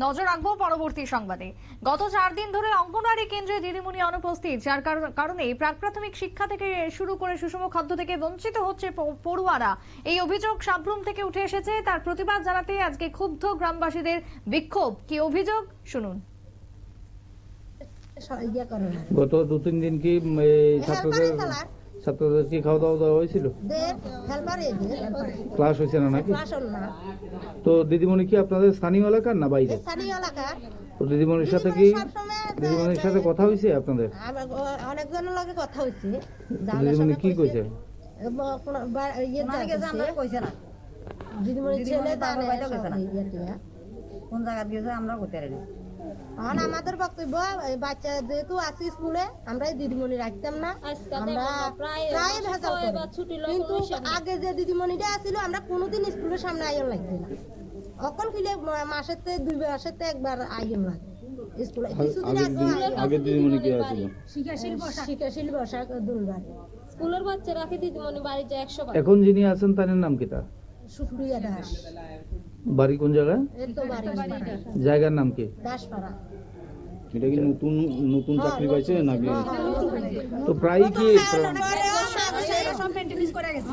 নজর রাখব পরবর্তী সংবাদে। গত চার দিন ধরে অঙ্গনওয়াড়ি কেন্দ্রে দিদিমণি অনুপস্থিত যার কারণে প্রাক প্রাথমিক শিক্ষা থেকে শুরু করে সুষম খাদ্য থেকে বঞ্চিত হচ্ছে প- পড়ুয়ারা। এই অভিযোগ সাবরুম থেকে উঠে এসেছে। তার প্রতিবাদ জানাতে আজকে ক্ষুব্ধ গ্রামবাসীদের বিক্ষোভ। কি অভিযোগ? শুনুন। গত দু তিন দিন কি ছাত্রদের ছাত্রদের কি খাওয়া দাওয়া দেওয়া হয়েছিল? ক্লাস হয়েছে না নাকি? তো দিদিমণি কি আপনাদের স্থানীয় এলাকার না বাইরে? দিদিমণির সাথে কি দিদিমণির সাথে কথা হয়েছে আপনাদের? অনেকজনের লগে কথা হয়েছে দিদিমণি কি কইছে? কইছে না দিদিমণি ছেলে কোন জায়গা দিয়েছে আমরা করতে পারি এখন আমাদের বক্তব্য বাচ্চা যেহেতু আছি স্কুলে আমরা এই দিদিমণি রাখতাম না। আমরা প্রায় ভেজাল কিন্তু আগে যে দিদিমণিটা আছিল আমরা কোনোদিন স্কুলের সামনে আইন লাগছে না। অকল কিলে মাসের তে দুই মাসের তে একবার আইন লাগে স্কুলে কিছুদিন আগে আগে দিদিমণি কি আছিল? শিকাশীল বসা দুলবার স্কুলের বাচ্চারা কি দিদিমণি বাড়ি যায় এখন যিনি আছেন তার নাম কি তা সুপ্রিয়া দাস। বাড়ি কোন জায়গায়? জায়গার নাম কি? দাসপাড়া। এটা কি নতুন নতুন চাকরি পাইছে নাকি? হ্যাঁ, তো প্রায় কি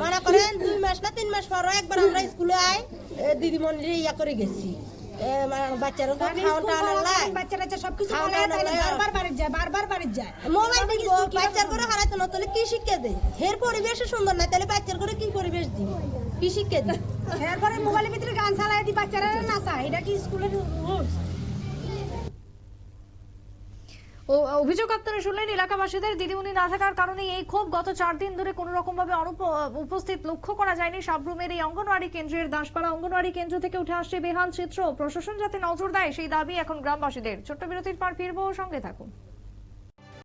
মনে করেন দুই মাস না তিন মাস পর একবার আমরা স্কুলে দিদিমণির ইয়া করে গেছি। বাচ্চারা তো খাওয়ান টাওয়ান বাচ্চারা সবকিছু। বারবার বাড়ি যায় বারবার বাড়ি যায়। মোবাইল বাচ্চার করে না তাহলে কি শিক্ষা দেয়? হের পরিবেশে সুন্দর না তাহলে বাচ্চার করে কি পরিবেশ দিব কি শিক্ষা দিই? এরপরে মোবাইলের ভিতরে গান চালাই দি বাচ্চারা নাচা এটা কি স্কুলের রুলস? অভিযোগ আপনারা শুনলেন এলাকাবাসীদের দিদিমণি না থাকার কারণে এই ক্ষোভ গত চার দিন ধরে কোনো রকম ভাবে উপস্থিত লক্ষ্য করা যায়নি। সাবরুমের এই অঙ্গনওয়াড়ি কেন্দ্রের দাসপাড়া অঙ্গনওয়াড়ি কেন্দ্র থেকে উঠে আসছে বেহাল চিত্র। প্রশাসন যাতে নজর দেয় সেই দাবি এখন গ্রামবাসীদের। ছোট্ট বিরতির পর ফিরবো সঙ্গে থাকুন।